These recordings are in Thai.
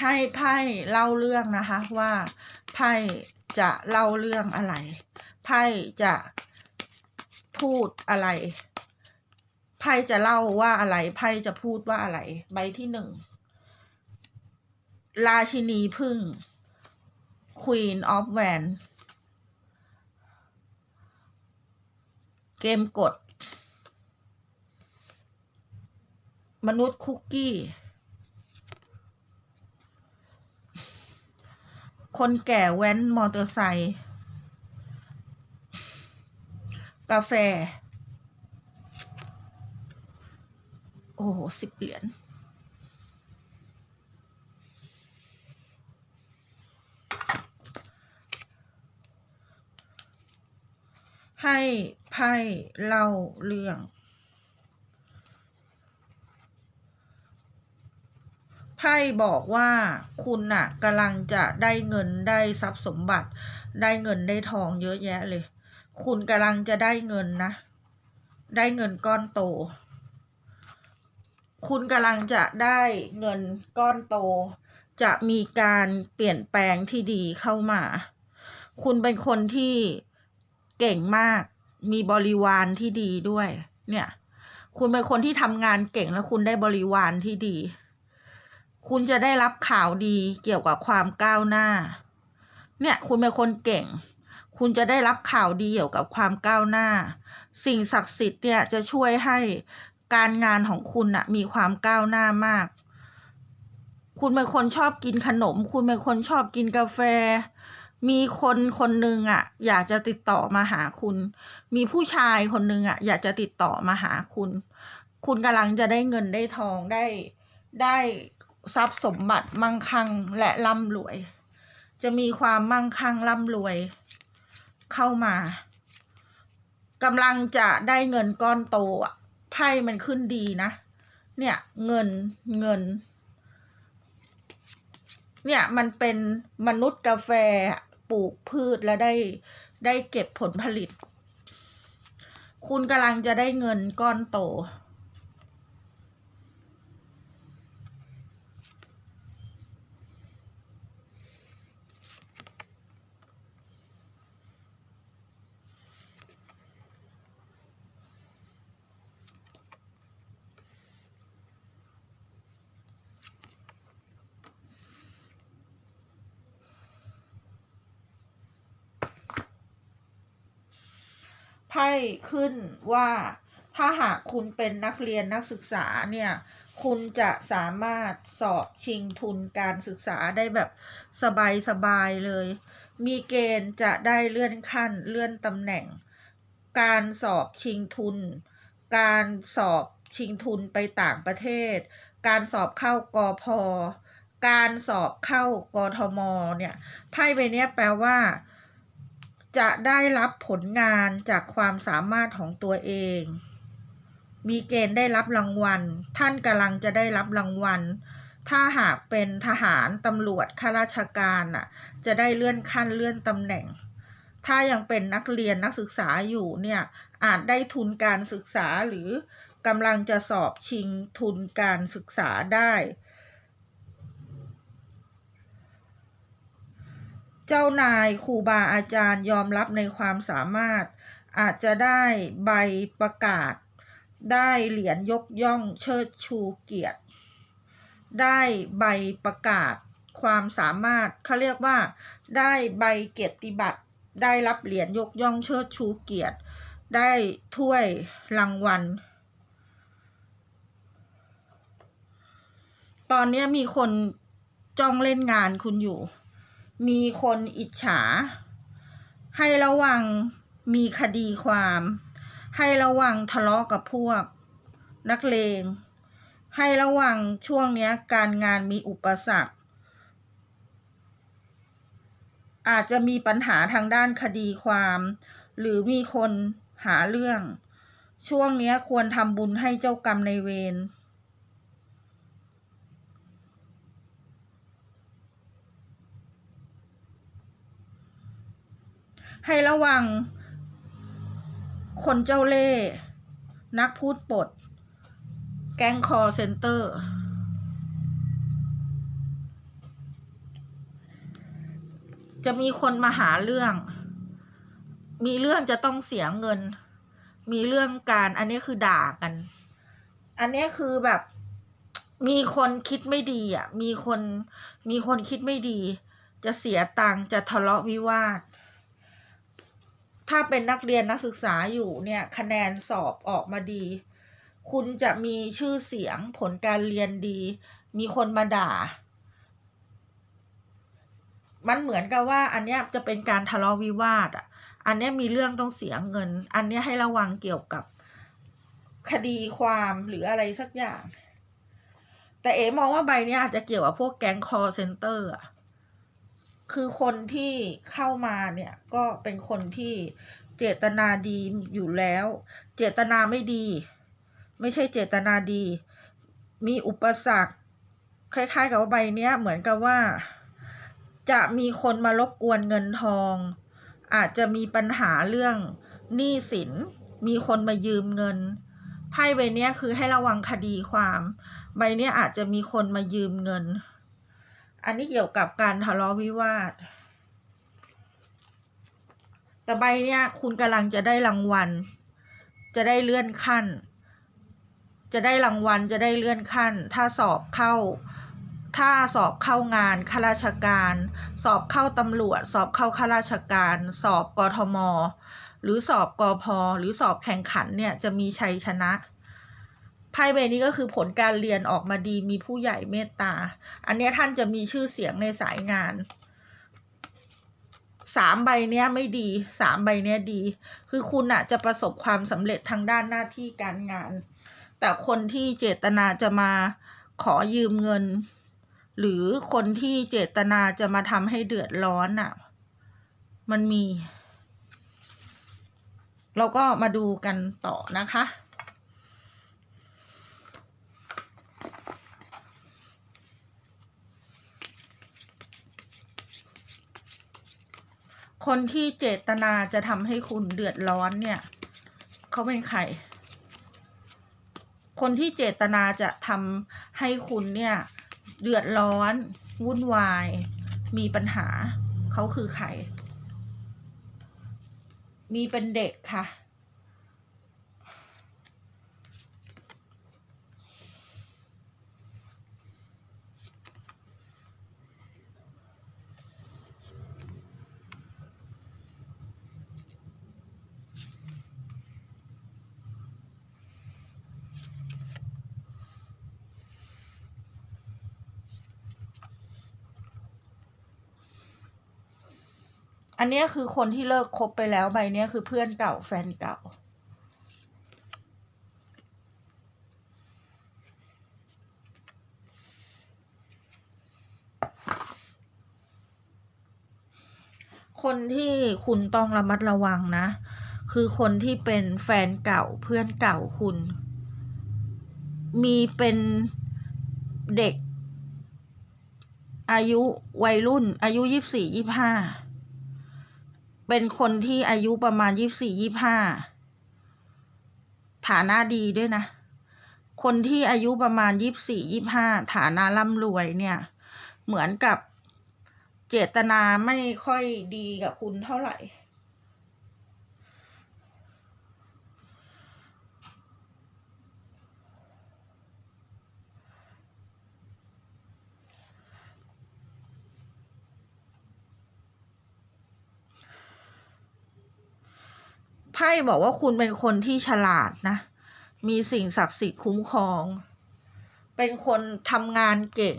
ให้ไพ่เล่าเรื่องนะคะว่าไพ่จะเล่าเรื่องอะไรไพ่จะพูดอะไรไพ่จะเล่าว่าอะไรไพ่จะพูดว่าอะไร ใบที่หนึ่งราชินีพึ่ง Queen of w a n เกมกด มนุษย์คุกกี้ คนแก่แว้นมอเตอร์ไซค์กาแฟ โอ้โหสิบเหรียญให้ไพ่เล่าเรื่อง พ่บอกว่าคุณน่ะกำลังจะได้เงินได้ทรัพย์สมบัติ ได้เงินได้ทองเยอะแยะเลย คุณกำลังจะได้เงินนะ ได้เงินก้อนโต คุณกำลังจะได้เงินก้อนโต จะมีการเปลี่ยนแปลงที่ดีเข้ามา คุณเป็นคนที่เก่งมาก มีบริวารที่ดีด้วย เนี่ย คุณเป็นคนที่ทำงานเก่งแล้วคุณได้บริวารที่ดี คุณจะได้รับข่าวดีเกี่ยวกับความก้าวหน้า เนี่ยคุณเป็นคนเก่ง คุณจะได้รับข่าวดีเกี่ยวกับความก้าวหน้า สิ่งศักดิ์สิทธิ์เนี่ยจะช่วยให้การงานของคุณน่ะมีความก้าวหน้ามาก คุณเป็นคนชอบกินขนม คุณเป็นคนชอบกินกาแฟ มีคนคนหนึ่งอะ อยากจะติดต่อมาหาคุณ มีผู้ชายคนหนึ่งอะ อยากจะติดต่อมาหาคุณ คุณกำลังจะได้เงินได้ทองได้ได้ ทรัพย์สมบัติมั่งคั่งและร่ำรวย จะมีความมั่งคั่งร่ำรวย เข้ามากำลังจะได้เงินก้อนโตอะไพ่มันขึ้นดีนะ เนี่ยเงินเงิน เนี่ยมันเป็นมนุษย์กาแฟปลูกพืชแล้วได้ได้เก็บผลผลิต คุณกำลังจะได้เงินก้อนโต ไพ่ขึ้นว่าถ้าหากคุณเป็นนักเรียนนักศึกษาเนี่ย คุณจะสามารถสอบชิงทุนการศึกษาได้แบบสบายๆเลย มีเกณฑ์จะได้เลื่อนขั้นเลื่อนตำแหน่ง การสอบชิงทุน การสอบชิงทุนไปต่างประเทศ การสอบเข้ากอพอการสอบเข้ากทมเนี่ยไพ่ใบนี้แปลว่า จะได้รับผลงานจากความสามารถของตัวเอง มีเกณฑ์ได้รับรางวัล ท่านกำลังจะได้รับรางวัล ถ้าหากเป็นทหารตำรวจข้าราชการน่ะ จะได้เลื่อนขั้นเลื่อนตำแหน่ง ถ้ายังเป็นนักเรียนนักศึกษาอยู่เนี่ย อาจได้ทุนการศึกษาหรือกำลังจะสอบชิงทุนการศึกษาได้ เจ้านายครูบาอาจารย์ยอมรับในความสามารถ อาจจะได้ใบประกาศ ได้เหรียญยกย่องเชิดชูเกียรติ ได้ใบประกาศความสามารถเขาเรียกว่า ได้ใบเกียรติบัตร ได้รับเหรียญยกย่องเชิดชูเกียรติ ได้ถ้วยรางวัล ตอนนี้มีคนจ้องเล่นงานคุณอยู่ มีคนอิจฉา ให้ระวังมีคดีความ ให้ระวังทะเลาะกับพวก นักเลง ให้ระวังช่วงนี้การงานมีอุปสรรค อาจจะมีปัญหาทางด้านคดีความ หรือมีคนหาเรื่อง ช่วงนี้ควรทำบุญให้เจ้ากรรมในเวร ให้ระวัง คนเจ้าเล่ห์นักพูดปด แก๊งคอเซ็นเตอร์ จะมีคนมาหาเรื่อง มีเรื่องจะต้องเสียเงิน มีเรื่องการ อันนี้คือด่ากัน อันนี้คือแบบมีคนคิดไม่ดีอะ มีคน มีคนคิดไม่ดี จะเสียตังค์ จะทะเลาะวิวาท ถ้าเป็นนักเรียนนักศึกษาอยู่เนี่ยคะแนนสอบออกมาดี คุณจะมีชื่อเสียงผลการเรียนดี มีคนมาด่า มันเหมือนกับว่าอันเนี้ยจะเป็นการทะเลาะวิวาทอะ อันเนี้ยมีเรื่องต้องเสียเงิน อันเนี้ยให้ระวังเกี่ยวกับคดีความหรืออะไรสักอย่าง แต่เอ๋มองว่าใบเนี้ยอาจจะเกี่ยวกับพวกแก๊งคอเซนเตอร์อะ คือคนที่เข้ามาเนี่ยก็เป็นคนที่เจตนาดีอยู่แล้ว เจตนาไม่ดี ไม่ใช่เจตนาดี มีอุปสรรค คล้ายๆ กับว่าใบเนี้ยเหมือนกับว่า จะมีคนมารบกวนเงินทอง อาจจะมีปัญหาเรื่องหนี้สิน มีคนมายืมเงินไพ่ใบเนี้ยคือให้ระวังคดีความ ใบเนี้ยอาจจะมีคนมายืมเงิน อันนี้เกี่ยวกับการทะเลาะวิวาท แต่ใบเนี้ยคุณกำลังจะได้รางวัล จะได้เลื่อนขั้น จะได้รางวัลจะได้เลื่อนขั้น ถ้าสอบเข้า ถ้าสอบเข้างานข้าราชการ สอบเข้าตำรวจ สอบเข้าข้าราชการ สอบกทม หรือสอบกอพหรือสอบแข่งขันเนี่ยจะมีชัยชนะ ไพ่ใบนี้ก็คือผลการเรียนออกมาดีมีผู้ใหญ่เมตตา อันนี้ท่านจะมีชื่อเสียงในสายงานสามใบเนี้ยไม่ดีสามใบเนี้ยดี คือคุณอะจะประสบความสำเร็จทางด้านหน้าที่การงาน แต่คนที่เจตนาจะมาขอยืมเงิน หรือคนที่เจตนาจะมาทำให้เดือดร้อนอะมันมี เราก็มาดูกันต่อนะคะ คนที่เจตนาจะทำให้คุณเดือดร้อนเนี่ยเขาเป็นใคร คนที่เจตนาจะทำให้คุณเนี่ยเดือดร้อน วุ่นวาย มีปัญหาเขาคือใคร มีเป็นเด็กค่ะ อันนี้คือคนที่เลิกคบไปแล้วใบเนี้ยคือเพื่อนเก่าแฟนเก่า คนที่คุณต้องระมัดระวังนะ คือคนที่เป็นแฟนเก่าเพื่อนเก่าคุณ มีเป็นเด็กอายุวัยรุ่นอายุยี่สี่ยี่ห้า เป็นคนที่อายุประมาณยี่สี่ยี่ห้าฐานะดีด้วยนะ คนที่อายุประมาณยี่สี่ยี่ห้าฐานะร่ำรวยเนี่ย เหมือนกับเจตนาไม่ค่อยดีกับคุณเท่าไหร่ ไพ่บอกว่าคุณเป็นคนที่ฉลาดนะ มีสิ่งศักดิ์สิทธิ์คุ้มครอง เป็นคนทำงานเก่ง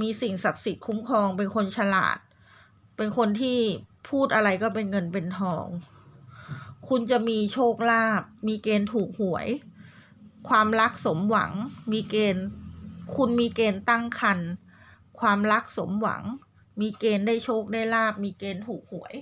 มีสิ่งศักดิ์สิทธิ์คุ้มครอง เป็นคนฉลาด เป็นคนที่พูดอะไรก็เป็นเงินเป็นทอง คุณจะมีโชคลาภ มีเกณฑ์ถูกหวย ความรักสมหวัง มีเกณฑ์ คุณมีเกณฑ์ตั้งครรภ์ ความรักสมหวัง มีเกณฑ์ได้โชคได้ลาบมีเกณฑ์ถูกหวย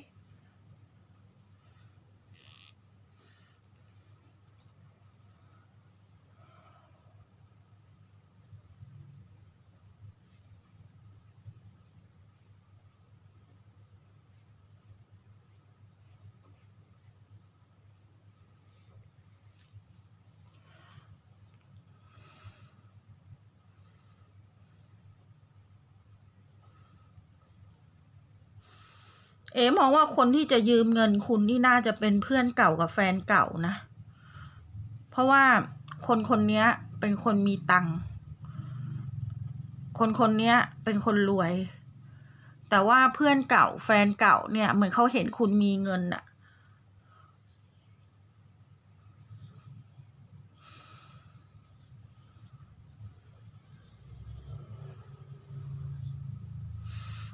เอ๋มองว่าคนที่จะยืมเงินคุณนี่น่าจะเป็นเพื่อนเก่ากับแฟนเก่านะ เพราะว่าคนคนนี้เป็นคนมีตังค์ คนคนนี้เป็นคนรวย แต่ว่าเพื่อนเก่าแฟนเก่าเนี่ยเหมือนเขาเห็นคุณมีเงินอะ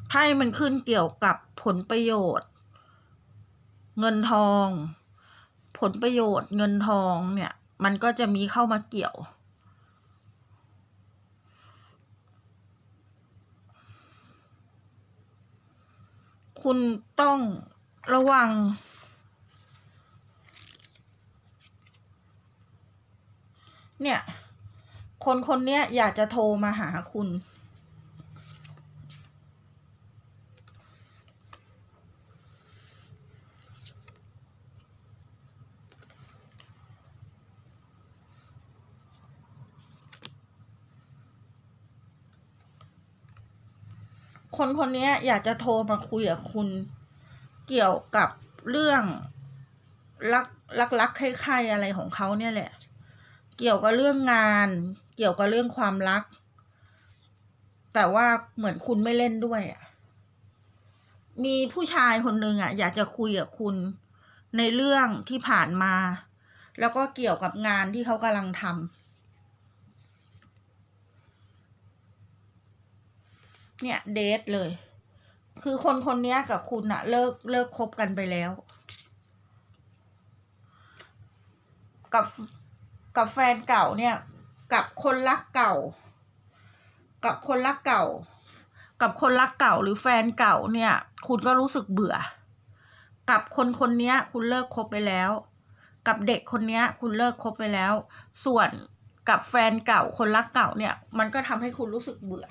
ไพ่มันขึ้นเกี่ยวกับ ผลประโยชน์ เงินทอง ผลประโยชน์เงินทองเนี่ย มันก็จะมีเข้ามาเกี่ยว คุณต้องระวังเนี่ย คนคนเนี้ยอยากจะโทรมาหาคุณ คนคนนี้อยากจะโทรมาคุยกับคุณ เกี่ยวกับเรื่องรักรักรักใครๆอะไรของเขาเนี่ยแหละ เกี่ยวกับเรื่องงาน เกี่ยวกับเรื่องความรัก แต่ว่าเหมือนคุณไม่เล่นด้วยอะมีผู้ชายคนหนึ่งอะ อยากจะคุยกับคุณในเรื่องที่ผ่านมา แล้วก็เกี่ยวกับงานที่เขากำลังทำ เนี่ยเดทเลย คือคนคนนี้กับคุณอะเลิกเลิกคบกันไปแล้ว กับกับแฟนเก่าเนี่ย กับคนรักเก่า กับคนรักเก่า กับคนรักเก่าหรือแฟนเก่าเนี่ย คุณก็รู้สึกเบื่อ กับคนคนนี้คุณเลิกคบไปแล้ว กับเด็กคนนี้คุณเลิกคบไปแล้ว ส่วนกับแฟนเก่าคนรักเก่าเนี่ย มันก็ทำให้คุณรู้สึกเบื่อ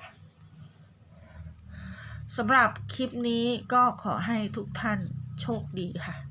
สำหรับคลิปนี้ก็ขอให้ทุกท่านโชคดีค่ะ